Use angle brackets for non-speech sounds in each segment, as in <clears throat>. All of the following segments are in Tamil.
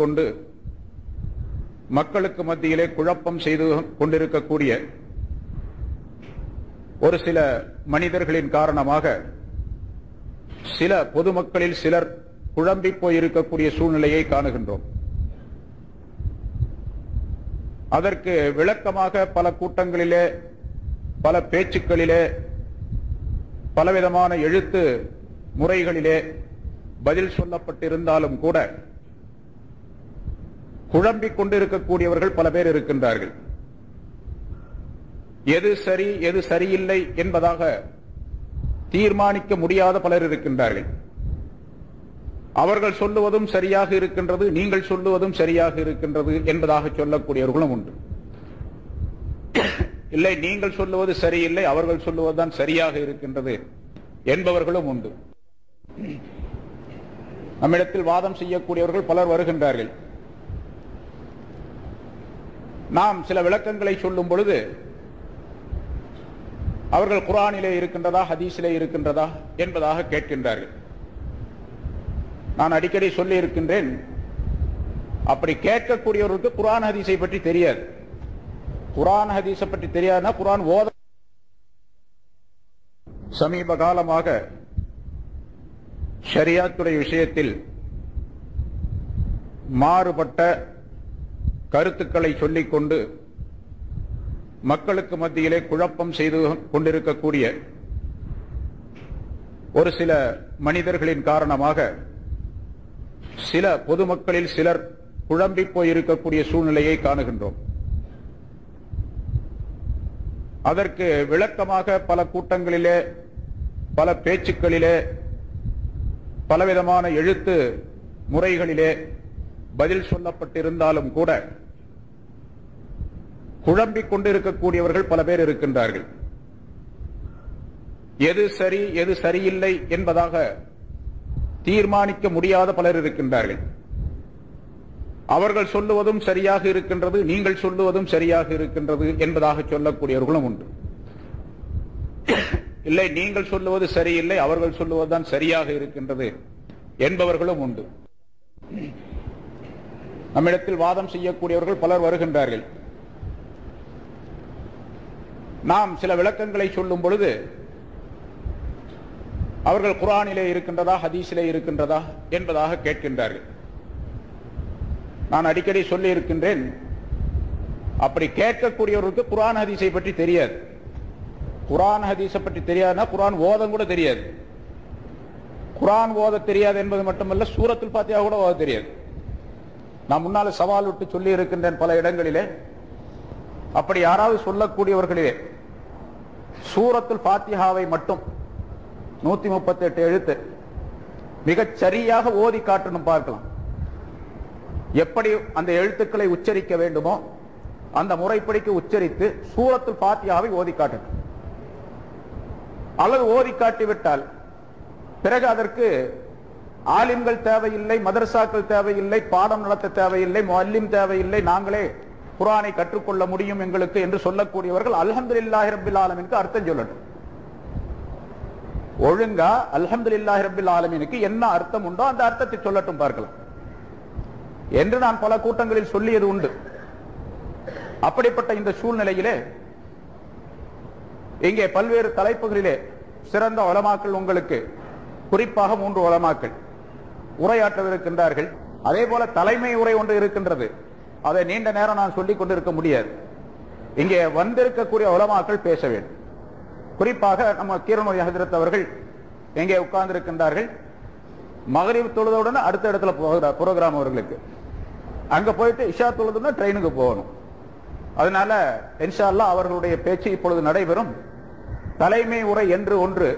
கொண்டு மக்களுக்கு மத்தியிலே குழப்பம் செய்து கொண்டிருக்கக்கூடிய ஒரு சில மனிதர்களின் காரணமாக சில பொதுமக்களில் சிலர் குழம்பி போயிருக்கக்கூடிய சூழ்நிலையை காணுகின்றோம். அதற்கு விளக்கமாக பல கூட்டங்களிலே பல பேச்சுக்களிலே பலவிதமான எழுத்து முறைகளிலே பதில் சொல்லப்பட்டிருந்தாலும் கூட குழம்பிக் கொண்டிருக்கக்கூடியவர்கள் பல பேர் இருக்கின்றார்கள். எது சரி எது சரியில்லை என்பதாக தீர்மானிக்க முடியாத பலர் இருக்கின்றார்கள். அவர்கள் சொல்லுவதும் சரியாக இருக்கின்றது நீங்கள் சொல்லுவதும் சரியாக இருக்கின்றது என்பதாக சொல்லக்கூடியவர்களும் உண்டு. இல்லை நீங்கள் சொல்லுவது சரியில்லை அவர்கள் சொல்லுவதுதான் சரியாக இருக்கின்றது என்பவர்களும் உண்டு. நம்மிடத்தில் வாதம் செய்யக்கூடியவர்கள் பலர் வருகின்றார்கள். நாம் சில விளக்கங்களை சொல்லும் பொழுது அவர்கள் குரானிலே இருக்கின்றதா ஹதீஸிலே இருக்கின்றதா என்பதாக கேட்கின்றார்கள். நான் அடிக்கடி சொல்லி இருக்கின்றேன் அப்படி கேட்கக்கூடியவர்களுக்கு குரான் ஹதீஸை பற்றி தெரியாது. குரான் ஹதீஸை பற்றி தெரியாதுன்னா குரான் ஓத சமீப காலமாக ஷரியாத்துடைய விஷயத்தில் மாறுபட்ட கருத்துக்களை சொல்லிக்கொண்டு மக்களுக்கு மத்தியிலே குழப்பம் செய்து கொண்டிருக்கக்கூடிய ஒரு சில மனிதர்களின் காரணமாக சில பொதுமக்களில் சிலர் குழம்பி போயிருக்கக்கூடிய சூழ்நிலையை காணுகின்றோம். அதற்கு விளக்கமாக பல கூட்டங்களிலே பல பேச்சுக்களிலே பலவிதமான எழுத்து முறைகளிலே பதில் சொல்லப்பட்டிருந்தாலும் கூட குழம்பிக் கொண்டிருக்கக்கூடியவர்கள் பல பேர் இருக்கின்றார்கள். எது சரி எது சரியில்லை என்பதாக தீர்மானிக்க முடியாத பலர் இருக்கின்றார்கள். அவர்கள் சொல்லுவதும் சரியாக இருக்கின்றது நீங்கள் சொல்லுவதும் சரியாக இருக்கின்றது என்பதாக சொல்லக்கூடியவர்களும் உண்டு. இல்லை நீங்கள் சொல்லுவது சரியில்லை அவர்கள் சொல்லுவதுதான் சரியாக இருக்கின்றது என்பவர்களும் உண்டு. நம்மிடத்தில் வாதம் செய்யக்கூடியவர்கள் பலர் வருகின்றார்கள். நாம் சில விளக்கங்களை சொல்லும் பொழுது அவர்கள் குரானிலே இருக்கின்றதா ஹதீஸிலே இருக்கின்றதா என்பதாக கேட்கின்றார்கள். நான் அடிக்கடி சொல்லி இருக்கின்றேன் அப்படி கேட்கக்கூடியவர்களுக்கு குரான் ஹதீஸை பற்றி தெரியாது. குரான் ஹதீஸை பற்றி தெரியாதுன்னா குரான் ஓதம் கூட தெரியாது. குரான் ஓத தெரியாது என்பது மட்டுமல்ல சூரத்தில் பார்த்தியா கூட ஓத தெரியாது. நான் முன்னால சவால் விட்டு சொல்லி இருக்கின்றேன் பல இடங்களிலே. அப்படி யாராவது சொல்லக்கூடியவர்களிலே சூரத்துல் பாத்தியாவை மட்டும் நூத்தி முப்பத்தி எட்டு எழுத்து மிகச் சரியாக ஓதி காட்டணும் பார்க்கலாம். எப்படி அந்த எழுத்துக்களை உச்சரிக்க வேண்டுமோ அந்த முறைப்படிக்கு உச்சரித்து சூரத்துல் பாத்தியாவை ஓதி காட்டணும். அல்லது ஓதி காட்டிவிட்டால் பிறகு அதற்கு ஆலிம்கள் தேவையில்லை மதரசாக்கள் தேவையில்லை பாடம் நடத்த தேவையில்லை மல்லிம் தேவையில்லை நாங்களே குரானை கற்றுக்கொள்ள முடியும் எங்களுக்கு என்று சொல்லக்கூடியவர்கள் அல்ஹமது இல்லாஹி ரபில் ஆலமினுக்கு அர்த்தம் சொல்லட்டும் ஒழுங்கா அல்ஹமது இல்லாஹி ரபில் ஆலமினுக்கு என்ன அர்த்தம் உண்டோ அந்த அர்த்தத்தை சொல்லட்டும் பார்க்கலாம். என்று நான் பல கூட்டங்களில் சொல்லியது உண்டு. அப்படிப்பட்ட இந்த சூழ்நிலையிலே இங்கே பல்வேறு தலைப்புகளிலே சிறந்த உலமாக்கள் உங்களுக்கு குறிப்பாக மூன்று உலமாக்கள். உரையாற்றவிருக்கின்றார்கள் அதே போல தலைமை உரை ஒன்று இருக்கின்றது. அதை நீண்ட நேரம் நான் சொல்லிக் கொண்டிருக்க முடியாது. இங்கே வந்திருக்கக்கூடிய உலமாக்கள் பேச வேண்டும். குறிப்பாக நம்ம கீரநோய் ஹசரத் அவர்கள் எங்கே உட்கார்ந்திருக்கின்றார்கள். மகளிர் தொழுதவுடன் அடுத்த இடத்துல புரோகிராம் அவர்களுக்கு. அங்க போயிட்டு இஷா தொழுதுன்னா ட்ரெயினுக்கு போகணும். அதனால இன்ஷா அல்லாஹ் அவர்களுடைய பேச்சு இப்பொழுது நடைபெறும். தலைமை உரை என்று ஒன்று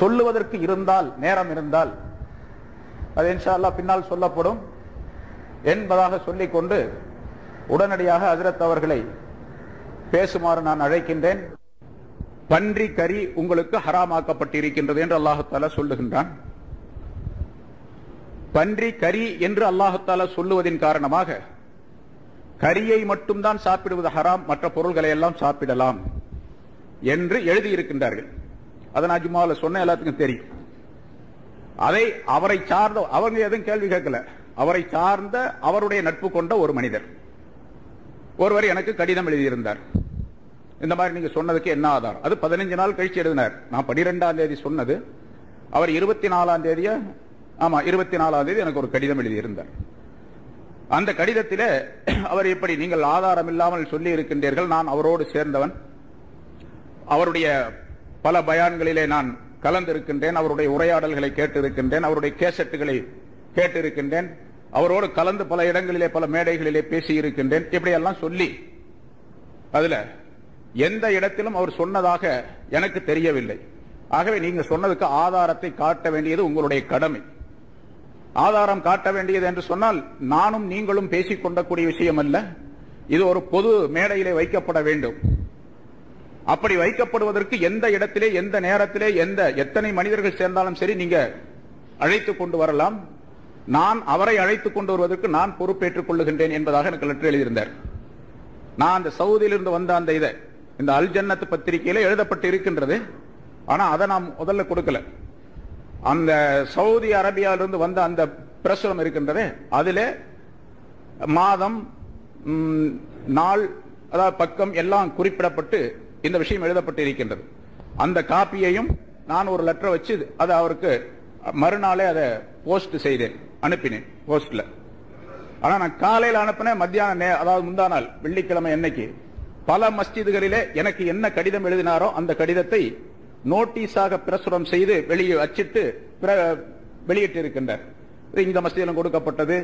சொல்லுவதற்கு இருந்தால் நேரம் இருந்தால் அது இன்ஷா அல்லாஹ் பின்னால் சொல்லப்படும் என்பதாக சொல்லிக்கொண்டு உடனடியாக ஹஜரத் அவர்களை பேசுமாறு நான் அழைக்கின்றேன். பன்றி கறி உங்களுக்கு ஹராமாக்கப்பட்டிருக்கின்றது என்று அல்லாஹால சொல்லுகின்றான். பன்றி கறி என்று அல்லாஹால சொல்லுவதின் காரணமாக கரியை மட்டும்தான் சாப்பிடுவது ஹராம் மற்ற பொருள்களை எல்லாம் சாப்பிடலாம் என்று எழுதியிருக்கின்றார்கள். அதை நான் ஜும்மாவில் சொன்ன எல்லாத்துக்கும் தெரியும். அதை அவரை சார்ந்த அவங்க எதுவும் கேள்வி கேட்கல. அவரை சார்ந்த அவருடைய நட்பு கொண்ட ஒரு மனிதர். ஒருவர் எனக்கு கடிதம் எழுதியிருந்தார். இந்த மாதிரி நீங்க சொன்னதுக்கு என்ன ஆதாரம்? அது பதினஞ்சு நாள் கழிச்சு எழுதினார். நான் பனிரெண்டாம் தேதி சொன்னது. அவர் இருபத்தி நாலாம் தேதிய? ஆமா இருபத்தி நாலாம் தேதி எனக்கு ஒரு கடிதம் எழுதியிருந்தார். அந்த கடிதத்தில் <clears throat> அவர் இப்படி நீங்கள் ஆதாரம் இல்லாமல் சொல்லி இருக்கின்றீர்கள். நான் அவரோடு சேர்ந்தவன். அவருடைய பல பயான்களிலே நான் கலந்திருக்கின்றேன் அவருடைய உரையாடல்களை கேட்டிருக்கின்றேன் அவருடைய கேசட்டுகளை கேட்டிருக்கின்றேன் அவரோடு கலந்து பல இடங்களிலே பல மேடைகளிலே பேசி இருக்கின்றேன் இப்படியெல்லாம் சொல்லி அதுல எந்த இடத்திலும் அவர் சொன்னதாக எனக்கு தெரியவில்லை. ஆகவே நீங்க சொன்னதுக்கு ஆதாரத்தை காட்ட வேண்டியது உங்களுடைய கடமை. ஆதாரம் காட்ட வேண்டியது என்று சொன்னால் நானும் நீங்களும் பேசிக் கொண்டக்கூடிய விஷயம் அல்ல இது ஒரு பொது மேடையிலே வைக்கப்பட வேண்டும். அப்படி வைக்கப்படுவதற்கு எந்த இடத்திலே எந்த நேரத்திலே எந்த எத்தனை மனிதர்கள் சேர்ந்தாலும் சரி நீங்க அழைத்துக் கொண்டு வரலாம். நான் அவரை அழைத்துக் கொண்டு வருவதற்கு நான் பொறுப்பேற்றுக் கொள்ளுகின்றேன் என்பதாக எனக்கு லெட்டர் எழுதியிருந்தார். நான் அந்த சவுதியிலிருந்து வந்த அந்த இதை இந்த அல் ஜன்னத் பத்திரிகையில எழுதப்பட்டு இருக்கின்றது. ஆனா அதை நாம் முதல்ல கொடுக்கல. அந்த சவுதி அரேபியாவிலிருந்து வந்த அந்த பிரசுரம் இருக்கின்றது. அதுல மாதம் நாள் அதாவது பக்கம் எல்லாம் குறிப்பிடப்பட்டு இந்த விஷயம் எழுதப்பட்டு இருக்கின்றது அந்த காப்பியையும் நான் ஒரு லெட்டர் வச்சு அதை அவருக்கு மறுநாளே அதை போஸ்ட் செய்தேன் அனுப்பினேன் போஸ்ட்ல ஆனா நான் காலையில் அனுப்பினேன் மத்தியான அதாவது முந்தா நாள் வெள்ளிக்கிழமை என்னைக்கு பல மஸ்ஜிதுகளிலே எனக்கு என்ன கடிதம் எழுதினாரோ அந்த கடிதத்தை நோட்டீஸாக பிரசுரம் செய்து வெளியே அச்சிட்டு பிர- இந்த மஸ்ஜிதிலும் கொடுக்கப்பட்டது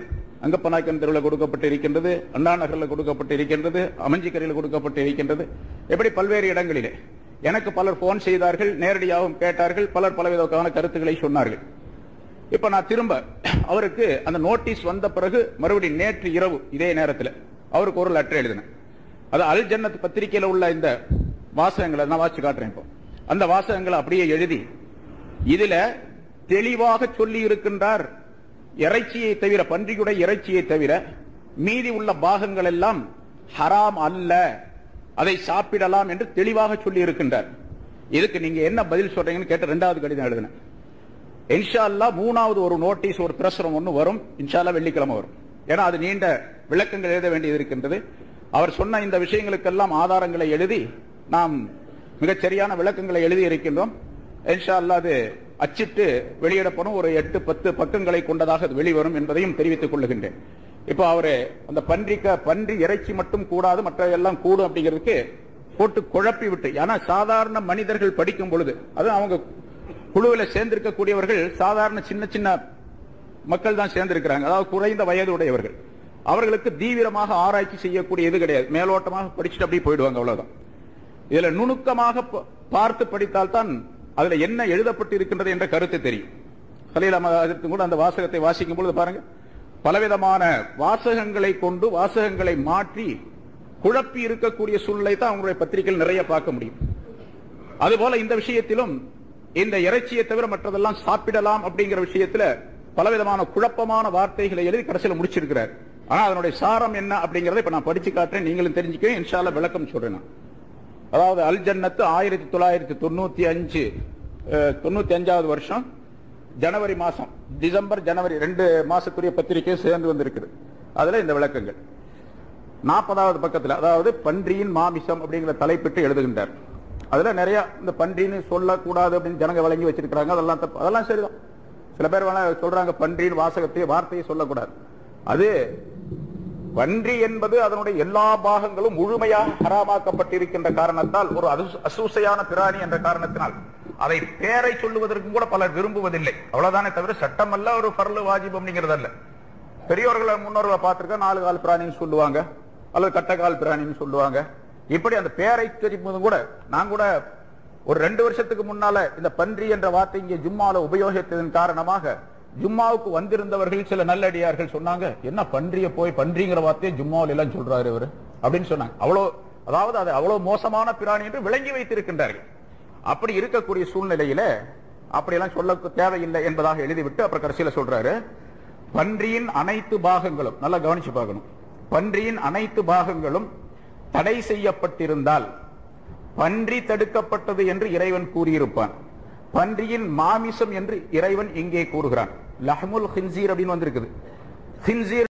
அங்கப்பநாயக்கன் தெருவில் கொடுக்கப்பட்டு இருக்கின்றது அண்ணா நகரில் கொடுக்கப்பட்டு இருக்கின்றது அமைஞ்சிக்கரையில் கொடுக்கப்பட்டு இருக்கின்றது எப்படி பல்வேறு இடங்களிலே எனக்கு பலர் போன் செய்தார்கள் நேரடியாகவும் கேட்டார்கள் பலர் பலவிதமான கருத்துக்களை சொன்னார்கள். இப்ப நான் திரும்ப அவருக்கு அந்த நோட்டீஸ் வந்த பிறகு மறுபடியும் நேற்று இரவு இதே நேரத்தில் அவருக்கு ஒரு லெட்டர் எழுதினேன். அது அல் ஜன்னத் பத்திரிகையில் உள்ள இந்த வாசகங்களை நான் வாசிச்சு காட்டுறேன் இப்போ. அந்த வாசகங்களை அப்படியே எழுதி இதுல தெளிவாக சொல்லி இருக்கின்றார் இறைச்சியை தவிர பன்றியுடைய இறைச்சியை தவிர மீதி உள்ள பாகங்கள் எல்லாம் ஹராம் அல்ல. அதை சாப்பிடலாம் என்று தெளிவாக சொல்லி இருக்கின்றார் இதுக்கு நீங்க என்ன பதில் சொல்றீங்கன்னு கேட்ட ரெண்டாவது கடிதம் எழுதினேன் இன்ஷா அல்லாஹ் மூணாவது ஒரு நோட்டீஸ் ஒரு பிரசுரம் ஒன்று வரும். இன்ஷால்லா வெள்ளிக்கிழமை வரும். ஏன்னா அது நீண்ட விளக்கங்கள் எழுத வேண்டியது இருக்கின்றது. அவர் சொன்ன இந்த விஷயங்களுக்கெல்லாம் ஆதாரங்களை எழுதி நாம் மிகச்சரியான விளக்கங்களை எழுதி இருக்கின்றோம் இன்ஷா அல்லாஹ் அது அச்சிட்டு வெளியிடப்படும் ஒரு எட்டு பத்து பக்கங்களை கொண்டதாக அது வெளிவரும் என்பதையும் தெரிவித்துக் கொள்ளுகின்றேன். இப்போ அவரு அந்த பன்றிக்க பன்றி இறைச்சி மட்டும் கூடாது மற்ற எல்லாம் கூடும் அப்படிங்கிறதுக்கு போட்டு குழப்பி விட்டு ஏன்னா சாதாரண மனிதர்கள் படிக்கும் பொழுது அது அவங்க குழுவில் சேர்ந்திருக்கக்கூடியவர்கள் சாதாரண சின்ன சின்ன மக்கள் தான் சேர்ந்திருக்கிறாங்க. அதாவது குறைந்த வயது உடையவர்கள். அவர்களுக்கு தீவிரமாக ஆராய்ச்சி செய்யக்கூடிய இது கிடையாது. மேலோட்டமாக படிச்சுட்டு அப்படியே போயிடுவாங்க அவ்வளவுதான். இதுல நுணுக்கமாக பார்த்து படித்தால் தான் அதுல என்ன எழுதப்பட்டு இருக்கின்றது என்ற கருத்து தெரியும். கலையில் அகமது கூட அந்த வாசகத்தை வாசிக்கும் பொழுது பாருங்க. பலவிதமான வாசகங்களை கொண்டு வாசகங்களை மாற்றி குழப்பி இருக்கக்கூடிய சூழ்நிலை தான் அவங்களுடைய பத்திரிகையில் நிறைய பார்க்க முடியும். அதுபோல இந்த விஷயத்திலும் இந்த இறைச்சியை தவிர மற்றதெல்லாம் சாப்பிடலாம் அப்படிங்கிற விஷயத்துல பலவிதமான குழப்பமான வார்த்தைகளை எழுதி கடைசியில் முடிச்சிருக்கிறார். ஆனா அதனுடைய சாரம் என்ன அப்படிங்கறத இப்ப நான் படிச்சு காட்டுறேன். நீங்களும் தெரிஞ்சுக்கவே இன்ஷால்ல விளக்கம் சொல்றேன் நான். அதாவது அல் ஜன்னத்து ஆயிரத்தி தொள்ளாயிரத்தி தொண்ணூத்தி அஞ்சு தொண்ணூத்தி அஞ்சாவது வருஷம் ஜனவரி மாசம் டிசம்பர் ஜனவரி ரெண்டு மாசத்துடைய பத்திரிகை சேர்ந்து வந்திருக்குது. அதுல இந்த விளக்கங்கள். நாற்பதாவது பக்கத்தில் அதாவது பன்றியின் மாமிசம் அப்படிங்கிற தலைப்பிட்டு எழுதுகின்றார். அதுல நிறைய இந்த பன்றின்னு சொல்லக்கூடாது அப்படின்னு ஜனங்க வழங்கி வச்சிருக்கிறாங்க. அதெல்லாம் தப்பு. அதெல்லாம் சரிதான். சில பேர் வேணா சொல்றாங்க பன்றியின் வாசகத்தையும் வார்த்தையை சொல்லக்கூடாது. அது பன்றி என்பது அதனுடைய எல்லா பாகங்களும் முழுமையாக ஹராமாக்கப்பட்டிருக்கின்ற காரணத்தால் ஒரு அசு- அசூசையான பிராணி என்ற காரணத்தினால். அதை பேரை சொல்லுவதற்கும் கூட பலர் விரும்புவதில்லை. அவ்வளவுதானே தவிர சட்டம் அல்ல ஒரு பரலு வாஜிப் அப்படிங்கிறது அல்ல பெரியவர்களை முன்னோர்களை பார்த்திருக்க நாலு கால் பிராணின்னு சொல்லுவாங்க அல்லது கட்டக்கால் பிராணின்னு சொல்லுவாங்க. இப்படி அந்த பேரை தெரிவிப்பதும் கூட நான் கூட ஒரு ரெண்டு வருஷத்துக்கு முன்னால இந்த பன்றி என்ற வார்த்தை இங்கே ஜும்மால உபயோகித்ததன் காரணமாக ஜும்மாவுக்கு வந்திருந்தவர்கள் சில நல்லடியார்கள் சொன்னாங்க என்ன பன்றிய போய் பன்றிங்கிற வார்த்தையை ஜும்மாவில் எல்லாம் சொல்றாரு இவர்? அப்படின்னு சொன்னாங்க. அவ்வளவு அதாவது அது அவ்வளவு மோசமான பிராணி என்று விளங்கி வைத்திருக்கின்றார்கள். அப்படி இருக்கக்கூடிய சூழ்நிலையில அப்படியெல்லாம் சொல்ல தேவையில்லை என்பதாக எழுதிவிட்டு அப்புறம் கடைசியில சொல்றாரு பன்றியின் அனைத்து பாகங்களும் நல்லா கவனிச்சு பார்க்கணும். பன்றியின் அனைத்து பாகங்களும் தடை செய்யப்பட்டிருந்தால் பன்றி தடுக்கப்பட்டது என்று இறைவன் கூறியிருப்பான். பன்றியின் மாமிசம் என்று இறைவன் இங்கே கூறுகிறான். லஹமுல் ஹின்சீர் அப்படின்னு வந்திருக்குது. ஹின்சீர்